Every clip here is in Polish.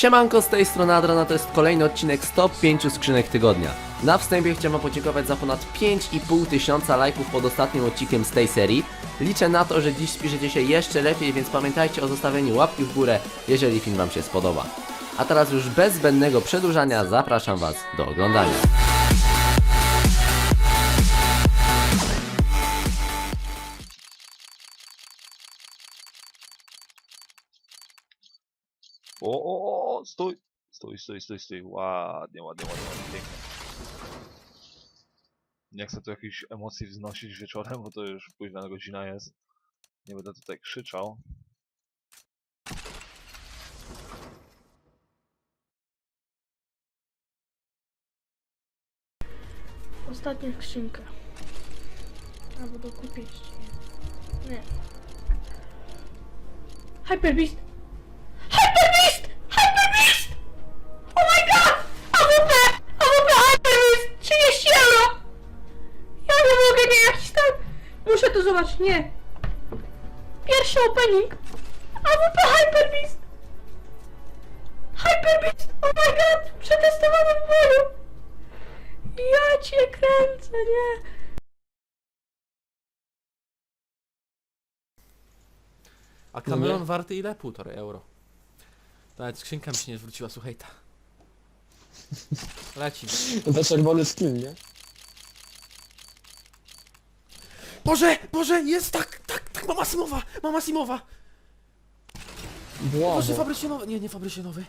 Siemanko, z tej strony Adrian, a to jest kolejny odcinek z top 5 skrzynek tygodnia. Na wstępie chciałem wam podziękować za ponad 5,5 tysiąca lajków pod ostatnim odcinkiem z tej serii. Liczę na to, że dziś spiszecie się jeszcze lepiej, więc pamiętajcie o zostawieniu łapki w górę, jeżeli film wam się spodoba. A teraz już bez zbędnego przedłużania zapraszam was do oglądania. O, o, o, stój! Stój, stój, stój, stój. Ładnie, ładnie, ładnie, ładnie, pięknie. Nie chcę tu jakichś emocji wznosić wieczorem, bo to już późna godzina jest. Nie będę tutaj krzyczał. Ostatnia skrzynka. Albo do kupić. Nie. nie. Hyper Beast! Muszę to zobaczyć, nie. Pierwszy opening. AWP Hyper Beast! Hyper Beast! Oh my god! Przetestowany w boju! Ja cię kręcę, nie? A kameleon warty ile? Półtorej euro. Nawet skrzynka mi się nie zwróciła, słuchaj ta. Leci. Za czerwony skin, nie? Boże, Boże, jest tak, tak, tak, mama Simowa, mama Simowa. Boże, Brawo. fabrycznowy, nie, nie fabrycznowy.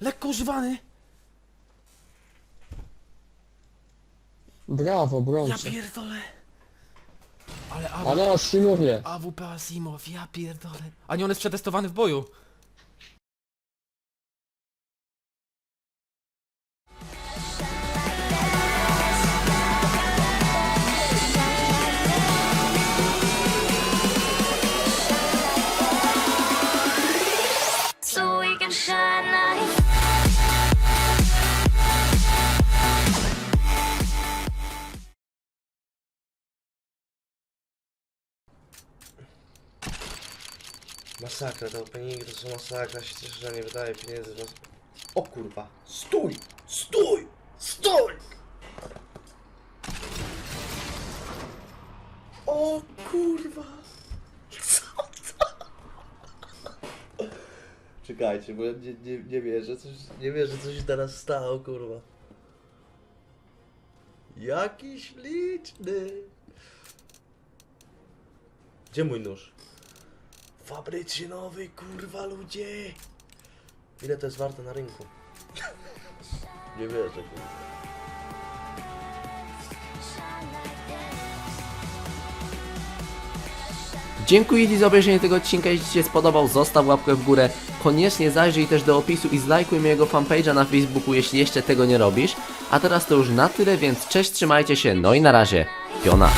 Lekko używany. Brawo, Ja brącze. pierdolę. Ale AW, Ale Asimowie. AWP Asimow, ja pierdolę. A nie, on jest przetestowany w boju. Masakra, te openingi to są masakra, się cieszę, że nie wydaje pieniędzy. O kurwa, stój! Stój! Stój! O kurwa! Co to? Czekajcie, bo ja nie, nie, nie wierzę, coś, nie wierzę, co się teraz stało, kurwa. Jakiś liczny. Gdzie mój nóż? Fabrycznie nowy, kurwa ludzie! Ile to jest warte na rynku? Nie wierzę, kurwa. Dziękuję Ci za obejrzenie tego odcinka, jeśli Ci się spodobał, zostaw łapkę w górę. Koniecznie zajrzyj też do opisu i zlajkuj mojego fanpage'a na Facebooku, jeśli jeszcze tego nie robisz. A teraz to już na tyle, więc cześć, trzymajcie się, no i na razie, piona.